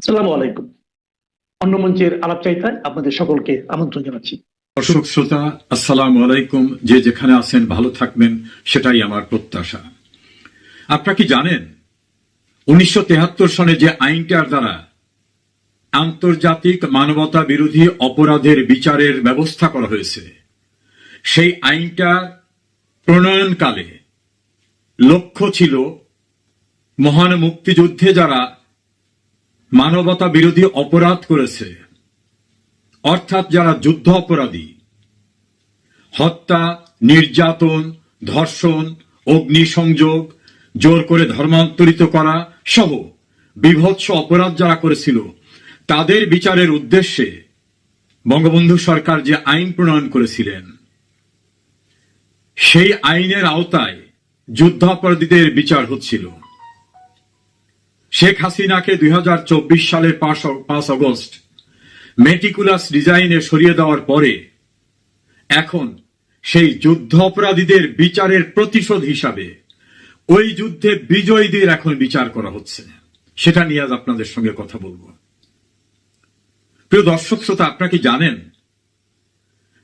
আসসালামু আলাইকুম। অন্য মঞ্চের আলাপচারিতায় আপনাদের সকলকে আমন্ত্রণ জানাচ্ছি। দর্শক, শ্রোতা, আসসালামু আলাইকুম। যে যেখানে আছেন, ভালো থাকবেন, সেটাই আমার প্রত্যাশা। আপনারা কি জানেন, উনিশশো সনে যে আইনটার দ্বারা আন্তর্জাতিক মানবতা বিরোধী অপরাধের বিচারের ব্যবস্থা করা হয়েছে, সেই আইনটা প্রণয়নকালে লক্ষ্য ছিল মহান মুক্তিযুদ্ধে যারা মানবতা বিরোধী অপরাধ করেছে। অর্থাৎ যারা যুদ্ধ অপরাধী, হত্যা, নির্যাতন, ধর্ষণ, অগ্নিসংযোগ, জোর করে ধর্মান্তরিত করা সহ বিভৎস অপরাধ যারা করেছিল, তাদের বিচারের উদ্দেশ্যে বঙ্গবন্ধু সরকার যে আইন প্রণয়ন করেছিলেন, সেই আইনের আওতায় যুদ্ধাপরাধীদের বিচার হচ্ছিল। শেখ হাসিনাকে দুই হাজার চব্বিশ সালের পাঁচ আগস্ট মেটিকুলাস ডিজাইনে সরিয়ে দেওয়ার পরে এখন সেই যুদ্ধ অপরাধীদের বিচারের প্রতিশোধ হিসাবে ওই যুদ্ধে বিজয়ীদের এখন বিচার করা হচ্ছে। সেটা নিয়ে আজ আপনাদের সঙ্গে কথা বলব। প্রিয় দর্শক শ্রোতা, আপনারা কি জানেন?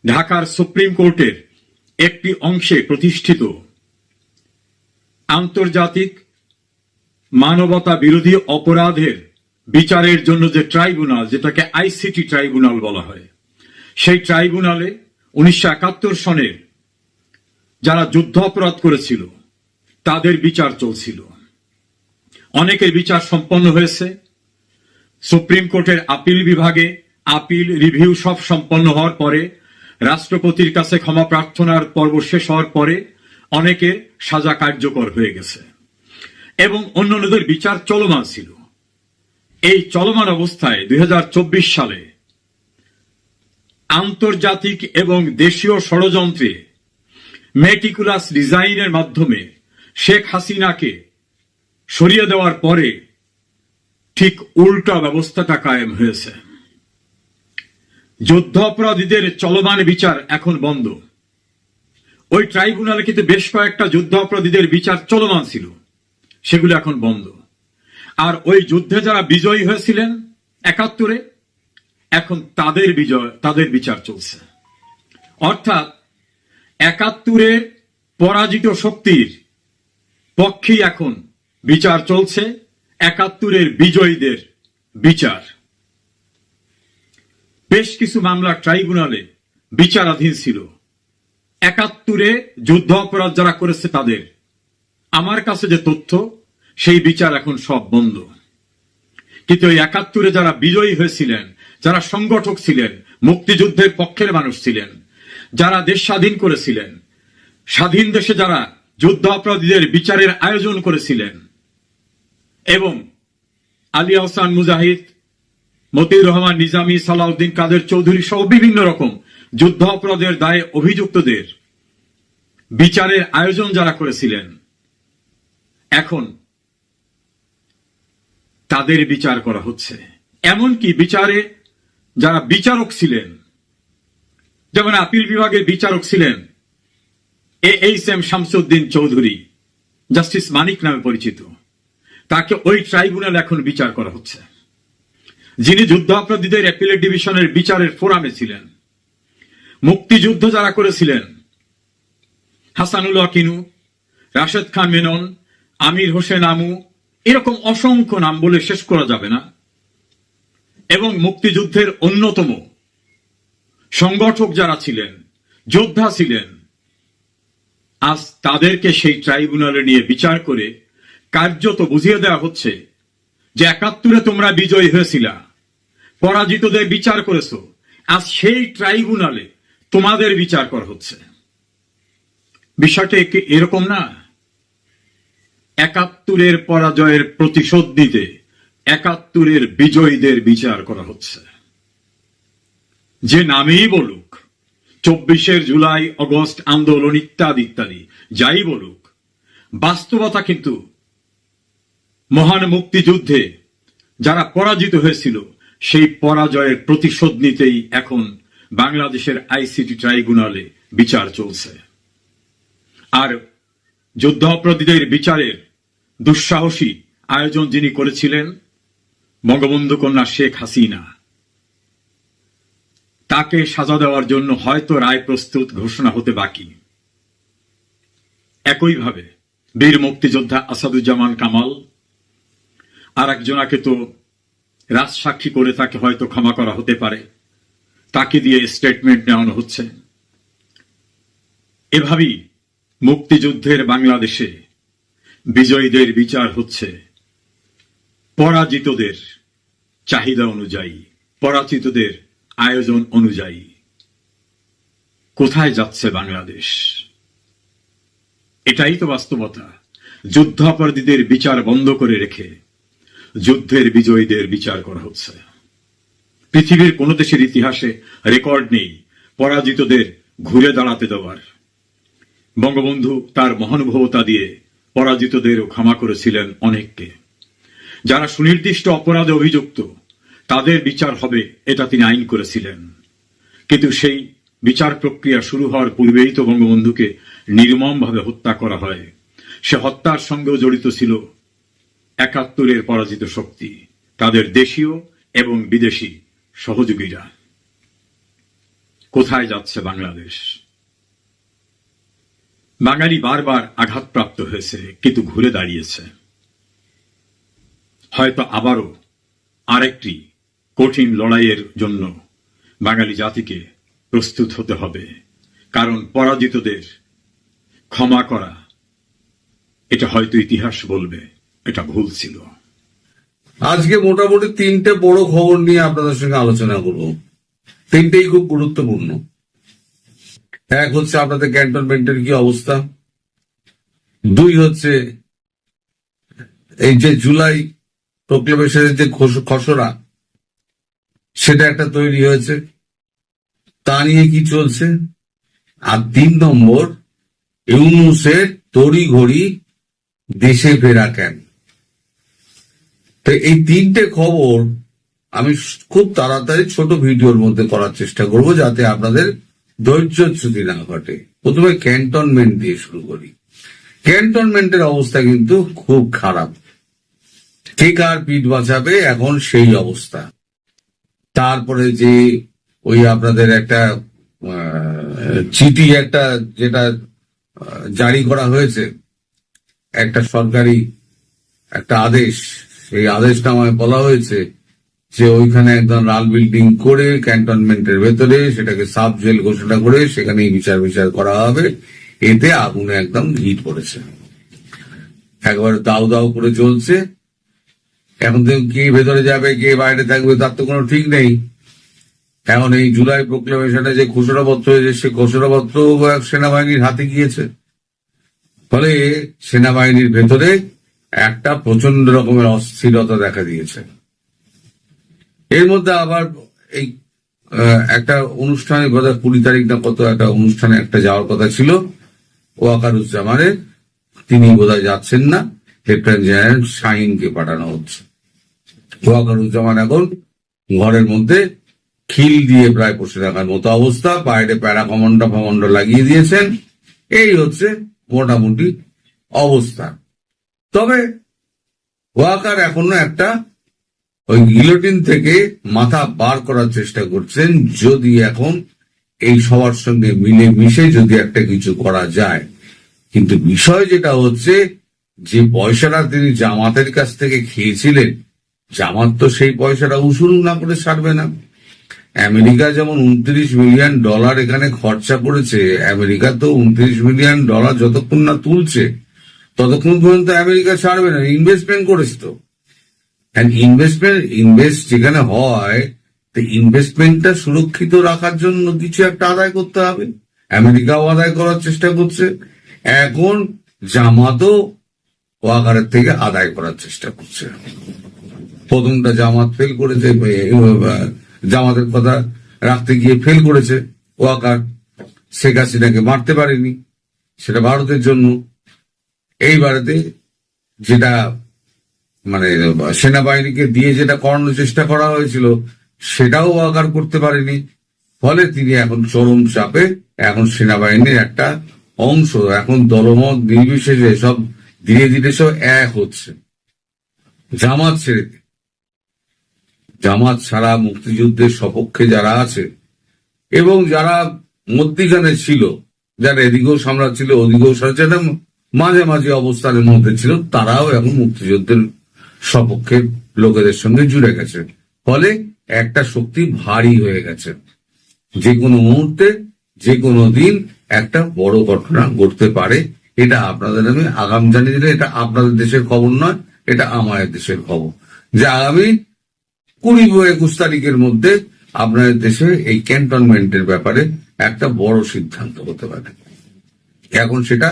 ঢাকার সুপ্রিম কোর্টের একটি অংশে প্রতিষ্ঠিত আন্তর্জাতিক মানবতা বিরোধী অপরাধের বিচারের জন্য যে ট্রাইব্যুনাল, যেটাকে আইসিটি ট্রাইব্যুনাল বলা হয়, সেই ট্রাইব্যুনালে উনিশশো একাত্তর সনের যারা যুদ্ধ অপরাধ করেছিল, তাদের বিচার চলছিল। অনেকের বিচার সম্পন্ন হয়েছে। সুপ্রিম কোর্টের আপিল বিভাগে আপিল রিভিউ সব সম্পন্ন হওয়ার পরে, রাষ্ট্রপতির কাছে ক্ষমা প্রার্থনার পর্ব শেষ হওয়ার পরে অনেকের সাজা কার্যকর হয়ে গেছে। এবং অন্যান্যদের বিচার চলমান ছিল। এই চলমান অবস্থায় দুই হাজার চব্বিশ সালে আন্তর্জাতিক এবং দেশীয় ষড়যন্ত্রে মেটিকুলাস ডিজাইনের মাধ্যমে শেখ হাসিনাকে সরিয়ে দেওয়ার পরে ঠিক উল্টা ব্যবস্থাটা কায়েম হয়েছে। যুদ্ধ অপরাধীদের চলমান বিচার এখন বন্ধ। ওই ট্রাইব্যুনালে কিন্তু বেশ কয়েকটা যুদ্ধ অপরাধীদের বিচার চলমান ছিল। সেগুলো এখন বন্ধ। আর ওই যুদ্ধে যারা বিজয়ী হয়েছিলেন একাত্তরে, এখন তাদের বিজয়, তাদের বিচার চলছে। অর্থাৎ একাত্তরের পরাজিত শক্তির পক্ষেই এখন বিচার চলছে, একাত্তরের বিজয়ীদের বিচার। বেশ কিছু মামলা ট্রাইব্যুনালে বিচারাধীন ছিল। একাত্তরে যুদ্ধ অপরাধ যারা করেছে তাদের। আমার কাছে যে তথ্য সেই বিচার এখন সব বন্ধ। কিন্তু ওই একাত্তরে যারা বিজয়ী হয়েছিলেন, যারা সংগঠক ছিলেন, মুক্তিযুদ্ধের পক্ষের মানুষ ছিলেন, যারা দেশ স্বাধীন করেছিলেন, স্বাধীন দেশে যারা যুদ্ধ অপরাধীদের বিচারের আয়োজন করেছিলেন, এবং আলী আহসান মুজাহিদ, মতিউর রহমান নিজামী, সালাউদ্দিন কাদের চৌধুরী সহ বিভিন্ন রকম যুদ্ধ অপরাধের দায়ে অভিযুক্তদের বিচারের আয়োজন যারা করেছিলেন, এখন তাদের বিচার করা হচ্ছে। এমনকি বিচারে যারা বিচারক ছিলেন, যেমন আপিল বিভাগের বিচারক ছিলেন A H M Shamsuddin Chowdhury, justice Manik নামে পরিচিত, তাকে ওই ট্রাইব্যুনাল এখন বিচার করা হচ্ছে। যিনি যুদ্ধ অপরাধীদের অ্যাপিলেট ডিভিশনের বিচারের ফোরামে ছিলেন, মুক্তিযুদ্ধ যারা করেছিলেন, হাসানুল কিনু রাশেদ খান মেনন, আমির হোসেন আমু এরকম অসংখ্য নাম বলে শেষ করা যাবে না। এবং মুক্তিযুদ্ধের অন্যতম সংগঠক যারা ছিলেন, যোদ্ধা ছিলেন, আজ তাদেরকে সেই ট্রাইব্যুনালে নিয়ে বিচার করে কার্যত বুঝিয়ে দেওয়া হচ্ছে যে একাত্তরে তোমরা বিজয়ী হয়েছিলা, পরাজিতদের বিচার করেছ, আজ সেই ট্রাইব্যুনালে তোমাদের বিচার করা হচ্ছে। বিষয়টা এরকম না? একাত্তরের পরাজয়ের প্রতিশোধ দিতে একাত্তরের বিজয়ীদের বিচার করা হচ্ছে। যে নামেই বলুক, চব্বিশের জুলাই, অগস্ট, আন্দোলন ইত্যাদি ইত্যাদি, যাই বলুক, বাস্তবতা কিন্তু মহান মুক্তিযুদ্ধে যারা পরাজিত হয়েছিল, সেই পরাজয়ের প্রতিশোধ নিতেই এখন বাংলাদেশের আইসিটি ট্রাইব্যুনালে বিচার চলছে। আর যুদ্ধ অপরাধীদের বিচারের দুঃসাহসী আয়োজন যিনি করেছিলেন বঙ্গবন্ধু কন্যা শেখ হাসিনা। তাকে সাজা দেওয়ার জন্য হয়তো রায় প্রস্তুত ঘোষণা হতে বাকি। একইভাবে বীর মুক্তিযোদ্ধা আসাদুজ্জামান কামাল আর একজনাকে তো রাজসাক্ষী করে তাকে হয়তো ক্ষমা করা হতে পারে, তাকে দিয়ে স্টেটমেন্ট নেওয়ানো হচ্ছে। এভাবেই মুক্তিযুদ্ধের বাংলাদেশে বিজয়ীদের বিচার হচ্ছে। পরাজিতদের চাহিদা অনুযায়ী, পরাজিতদের আয়োজন অনুযায়ী। কোথায় যাচ্ছে বাংলাদেশ? এটাই তো বাস্তবতা। যুদ্ধাপরাধীদের বিচার বন্ধ করে রেখে যুদ্ধের বিজয়ীদের বিচার করা হচ্ছে। পৃথিবীর কোন দেশের ইতিহাসে রেকর্ড নেই পরাজিতদের ঘুরে দাঁড়াতে দেওয়ার। বঙ্গবন্ধু তার মহানুভবতা দিয়ে পরাজিতদেরও ক্ষমা করেছিলেন অনেককে। যারা সুনির্দিষ্ট অপরাধে অভিযুক্ত, তাদের বিচার হবে, এটা তিনি আইন করেছিলেন। কিন্তু সেই বিচার প্রক্রিয়া শুরু হওয়ার পূর্বেই তো বঙ্গবন্ধুকে নির্মমভাবে হত্যা করা হয়। সে হত্যার সঙ্গেও জড়িত ছিল একাত্তরের পরাজিত শক্তি, তাদের দেশীয় এবং বিদেশি সহযোগীরা। কোথায় যাচ্ছে বাংলাদেশ? বাঙালি বারবার আঘাতপ্রাপ্ত হয়েছে, কিন্তু ঘুরে দাঁড়িয়েছে। হয়তো আবারও আরেকটি কঠিন লড়াইয়ের জন্য বাঙালি জাতিকে প্রস্তুত হতে হবে, কারণ পরাজিতদের ক্ষমা করা, এটা হয়তো ইতিহাস বলবে, এটা ভুল ছিল। আজকে মোটামুটি তিনটে বড় খবর নিয়ে আপনাদের সঙ্গে আলোচনা করব। তিনটেই খুব গুরুত্বপূর্ণ। এক হচ্ছে আপনাদের ক্যান্টনমেন্টের কি অবস্থা? দুই হচ্ছে এই যে জুলাই প্রোক্লেমেশনের যে খস- খসড়া, সেটা একটা তৈরি হয়েছে। তা নিয়ে কি চলছে? আর তিন নম্বর, ইউনুসের তড়ি ঘড়ি দেশে ফেরা কেন? তো এই তিনটে খবর আমি খুব তাড়াতাড়ি ছোট ভিডিওর মধ্যে করার চেষ্টা করব, যাতে আপনাদের ধৈর্যচ্যুতি না ঘটে, প্রথমে ক্যান্টনমেন্ট দিয়ে শুরু করি। ক্যান্টনমেন্টের অবস্থা কিন্তু খুব খারাপ। কে কার পিঠ বাঁচাবে, এখন সেই অবস্থা। তারপরে যে ওই আপনাদের একটা চিঠি একটা যেটা জারি করা হয়েছে, একটা সরকারি একটা আদেশ, সেই আদেশটা আমায় বলা হয়েছে যে ওইখানে একদম লাল বিল্ডিং করে ক্যান্টনমেন্টের ভেতরে সেটাকে সাব জেল ঘোষণা করে সেখানেই বিচার বিচার করা হবে। এতে আগুনে একদম হিট পড়েছে। একবারে দাউ দাউ করে চলছে এখন কে ভেতরে যাবে, কে বাইরে থাকবে, তার তো কোনো ঠিক নেই। এখন এই জুলাই প্রোক্লেমেশনে যে ঘোষণাপত্র হয়েছে, সে ঘোষণাপত্র সেনাবাহিনীর হাতে গিয়েছে। ফলে সেনাবাহিনীর ভেতরে একটা প্রচণ্ড রকমের অস্থিরতা দেখা দিয়েছে। এর মধ্যে আবার এই একটা অনুষ্ঠানে বোধ কুড়ি তারিখ না কত একটা অনুষ্ঠানে একটা যাওয়ার কথা ছিল। ওয়াকারুজ্জামানের, তিনি বোধহয় যাচ্ছেন না। লেফটেন্যান্ট জেনারেল শাহিনকে পাঠানো হচ্ছে। ওয়াকারুজ্জামান এখন ঘরের মধ্যে খিল দিয়ে প্রায় বসে থাকার মতো অবস্থা। বাইরে প্যারা কমান্ডো ফমান্ডো লাগিয়ে দিয়েছেন। এই হচ্ছে মোটামুটি অবস্থা। তবে ওয়াকার এখনও একটা ওই গিলোটিন থেকে মাথা বার করার চেষ্টা করছেন, যদি এখন এই সবার সঙ্গে মিলে মিশে যদি একটা কিছু করা যায়। কিন্তু বিষয় যেটা হচ্ছে, যে পয়সাটা তিনি জামাতের কাছ থেকে খেয়েছিলেন, জামাত তো সেই পয়সাটা উসুল না করে ছাড়বে না। আমেরিকা যেমন উনত্রিশ মিলিয়ন ডলার এখানে খরচা করেছে, আমেরিকা তো উনত্রিশ মিলিয়ন ডলার যতক্ষণ না তুলছে, ততক্ষণ পর্যন্ত আমেরিকা ছাড়বে না, ইনভেস্টমেন্ট করেছে তো। ইনভেস্টমেন্ট ইনভেস্ট যেখানে হয় তো ইনভেস্টমেন্টটা সুরক্ষিত রাখার জন্য কিছু একটা আদায় করতে হবে। আমেরিকাও আদায় করার চেষ্টা করছে। এখন জামাতও ওয়াকারের থেকে আদায় করার চেষ্টা করছে। প্রথমটা জামাত ফেল করেছে জামাতের কথা রাখতে গিয়ে ফেল করেছে ওয়াকার। শেখ হাসিনাকে মারতে পারেনি, সেটা ভারতের জন্য। এইবারেতে যেটা মানে সেনাবাহিনীকে দিয়ে যেটা করানোর চেষ্টা করা হয়েছিল, সেটাও আকার করতে পারেনি। ফলে তিনি এখন চরম চাপে, এখন সেনাবাহিনীর একটা অংশ, এখন দলমত নির্বিশেষে সব ধীরে ধীরে সব এক হচ্ছে। জামাত ছেড়ে জামাত ছাড়া মুক্তিযুদ্ধের সপক্ষে যারা আছে, এবং যারা মধ্যিখানে ছিল, যারা এদিকেও সামরাজ ছিল, ওদিকেও সামরাজ মাঝে মাঝে অবস্থানের মধ্যে ছিল, তারাও এখন মুক্তিযুদ্ধের সপক্ষের লোকেদের সঙ্গে জুড়ে গেছে। ফলে একটা শক্তি ভারী হয়ে গেছে। যে কোনো মুহূর্তে, যে কোনো দিন একটা বড় ঘটনা ঘটতে পারে। এটা আপনাদের আমি আগাম জানিয়ে দিলে এটা আপনাদের দেশের খবর নয়, এটা আমাদের দেশের খবর। যে আগামী কুড়ি একুশ তারিখের মধ্যে আপনাদের দেশে এই ক্যান্টনমেন্টের ব্যাপারে একটা বড় সিদ্ধান্ত হতে পারে। এখন সেটা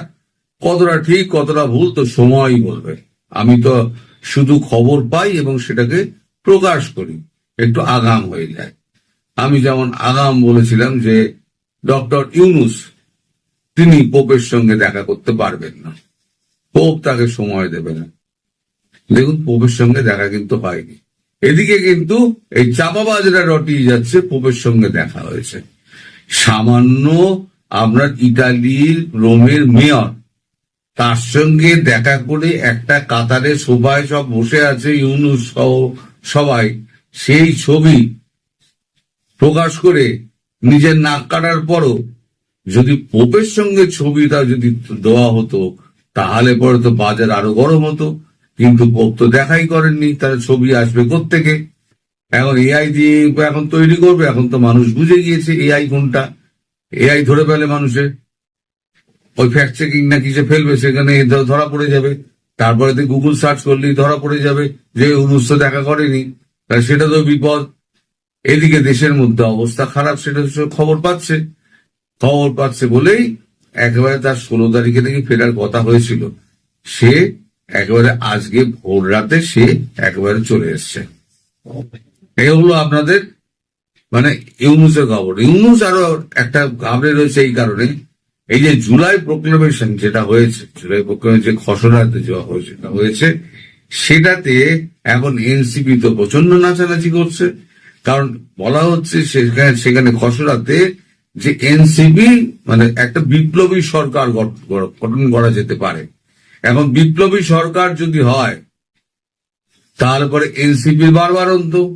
কতটা ঠিক, কতটা ভুল, তো সময়ই বলবে। আমি তো শুধু খবর পাই এবং সেটাকে প্রকাশ করি। একটু আগাম হয়ে যায়। আমি যেমন আগাম বলেছিলাম যে, ডক্টর ইউনুস, তিনি পোপের সঙ্গে দেখা করতে পারবেন না। পোপ তাকে সময় দেবে না। দেখুন, পোপের সঙ্গে দেখা কিন্তু হয়নি। এদিকে কিন্তু এই চাপাবাজরা রটিয়ে যাচ্ছে, পোপের সঙ্গে দেখা হয়েছে। সামান্য আপনার ইতালির, রোমের মেয়র তার সঙ্গে দেখা করে একটা কাতারে সোফায় সব বসে আছে, ইউনুস সহ সবাই। সেই ছবি প্রকাশ করে নিজের নাক কাটার পরও যদি পোপের সঙ্গে ছবিটা যদি দেওয়া হতো, তাহলে পরে তো বাজার আরও গরম হতো। কিন্তু পোপ তো দেখাই করেননি তার ছবি আসবে থেকে এখন এআই দিয়ে এখন তৈরি করবে, এখন তো মানুষ বুঝে গিয়েছে এআই কোনটা। এআই ধরে ফেলে মানুষের। ওই ফ্যাক্ট চেকিং না কিসে ফেলবে সেখানে ধরা পড়ে যাবে। তারপরে তুই গুগল সার্চ করলেই ধরা পড়ে যাবে যে উনুস দেখা করেনি। সেটা তো বিপদ। এদিকে দেশের মধ্যে অবস্থা খারাপ, সেটা খবর পাচ্ছে। খবর পাচ্ছে বলেই একেবারে তার ষোলো তারিখে থেকে ফেরার কথা হয়েছিল। সে একেবারে আজকে ভোর রাতে সে একেবারে চলে এসছে। এই হলো আপনাদের মানে ইউনুসের খবর। ইউনুস আরও একটা ঘাবড়ে রয়েছে এই কারণে। এই যে জুলাই প্রোক্লামেশন যেটা হয়েছে, জুলাই প্রোক্লামেশন যে খসড়াতে যা হয়েছে, সেটা হয়েছে, সেটাতে এখন এনসিপি তো প্রচণ্ড নাচানাচি করছে। কারণ বলা হচ্ছে সেখানে সেখানে খসড়াতে যে এনসিপি মানে একটা বিপ্লবী সরকার গঠ- গঠন করা যেতে পারে। এখন বিপ্লবী সরকার যদি হয় তারপরে পরে এনসিপির বারবার অন্ত।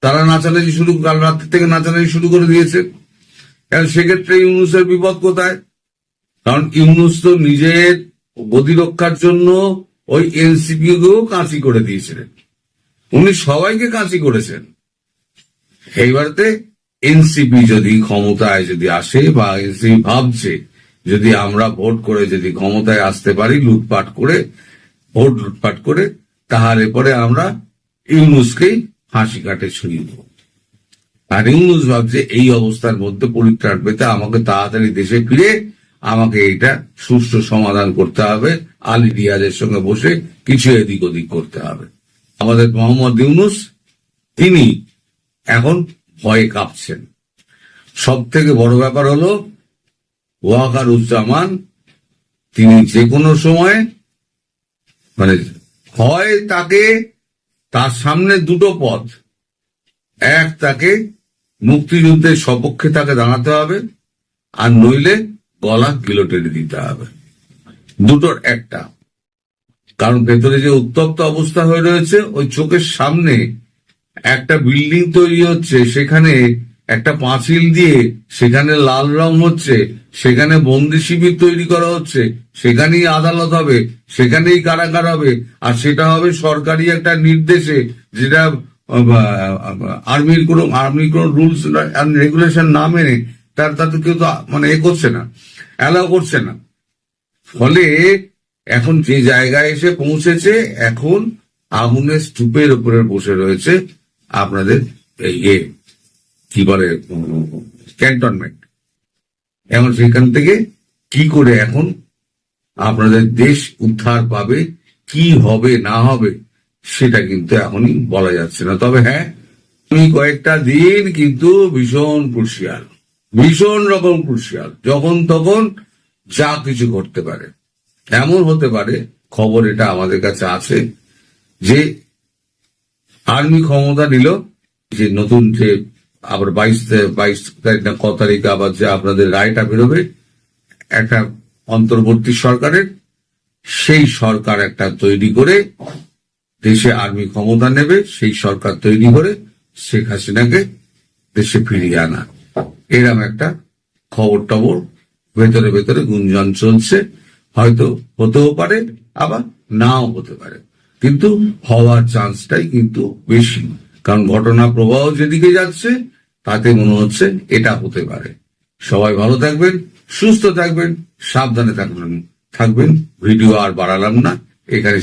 তারা নাচানাচি শুরু, কাল রাত্রি থেকে নাচানাচি শুরু করে দিয়েছে। এখন সেক্ষেত্রে ইউনুসের বিপদ কোথায়? কারণ ইউনুস তো নিজের গতি রক্ষার জন্য ওই এনসিপি কেও কাঁচি করে দিয়েছিলেন। উনি সবাইকে কাঁচি করেছেন। এইবারতে এনসিপি যদি ক্ষমতায় যদি আসে বা এনসিপি ভাবছে যদি আমরা ভোট করে যদি ক্ষমতায় আসতে পারি, লুটপাট করে, ভোট লুটপাট করে, তাহলে পরে আমরা ইউনুসকেই হাসি কাটে ছড়িয়ে দেবো। আর ইউনুস ভাবছে এই অবস্থার মধ্যে পরিত্রাণ পেতে আমাকে তাড়াতাড়ি দেশে ফিরে আমাকে এটা সুষ্ঠু সমাধান করতে হবে। আলী রিয়াজের সঙ্গে বসে কিছু এদিক ওদিক করতে হবে। আমাদের মোহাম্মদ ইউনুস, তিনি এখন ভয়ে কাঁপছেন। সব থেকে বড় ব্যাপার হলো ওয়াকার উজ্জামান তিনি যে কোনো সময় মানে হয় তাকে তার সামনে দুটো পথ। এক, তাকে মুক্তিযুদ্ধের সপক্ষে তাকে দাঁড়াতে হবে, আর নইলে গলা গিলোটেনে দিতে হবে। দুটোর একটা। কারণ ভেতরে যে উত্তপ্ত অবস্থা হয়ে রয়েছে, ওই চোখের সামনে একটা বিল্ডিং তৈরি হচ্ছে, সেখানে একটা পাঁচিল দিয়ে সেখানে লাল রং হচ্ছে, সেখানে বন্দি শিবির তৈরি করা হচ্ছে, সেখানেই আদালত হবে, সেখানেই কারাগার হবে, আর সেটা হবে সরকারি একটা নির্দেশে যেটা আর্মির কোন আর্মির কোন রুলস রেগুলেশন না মেনে তার তাতে কেউ তো মানে এ করছে না অ্যালাউ করছে না। ফলে এখন যে জায়গায় এসে পৌঁছেছে, এখন আগুনের স্তূপের উপরে বসে রয়েছে আপনাদের ইয়ে কি বলে, ক্যান্টনমেন্ট। এখন সেখান থেকে কি করে এখন আপনাদের দেশ উদ্ধার পাবে, কি হবে, না হবে, সেটা কিন্তু এখনই বলা যাচ্ছে না। তবে হ্যাঁ আমি কয়েকটা দিন কিন্তু ভীষণ ক্রুশিয়াল ভীষণ রকম ক্রুশিয়াল যখন তখন যা কিছু ঘটতে পারে। এমন হতে পারে, খবর এটা আমাদের কাছে আছে, যে আর্মি ক্ষমতা নিল, যে নতুন যে আবার বাইশ বাইশ তারিখ না, ক তারিখ আবার যে আপনাদের রায়টা বেরোবে, একটা অন্তর্বর্তী সরকারের, সেই সরকার একটা তৈরি করে দেশে আর্মি ক্ষমতা নেবে, সেই সরকার তৈরি করে শেখ হাসিনাকে দেশে ফিরিয়ে আনা। এরম একটা খবর টবর ভেতরে ভেতরে গুঞ্জন চলছে। হয়তো হতেও পারে, আবার নাও হতে পারে। কিন্তু হওয়ার চান্সটাই কিন্তু বেশি। কারণ ঘটনা প্রবাহ যেদিকে যাচ্ছে, তাতে মনে হচ্ছে এটা হতে পারে। সবাই ভালো থাকবেন, সুস্থ থাকবেন, সাবধানে থাকবেন। থাকবেন, ভিডিও আর বাড়ালাম না। এখানে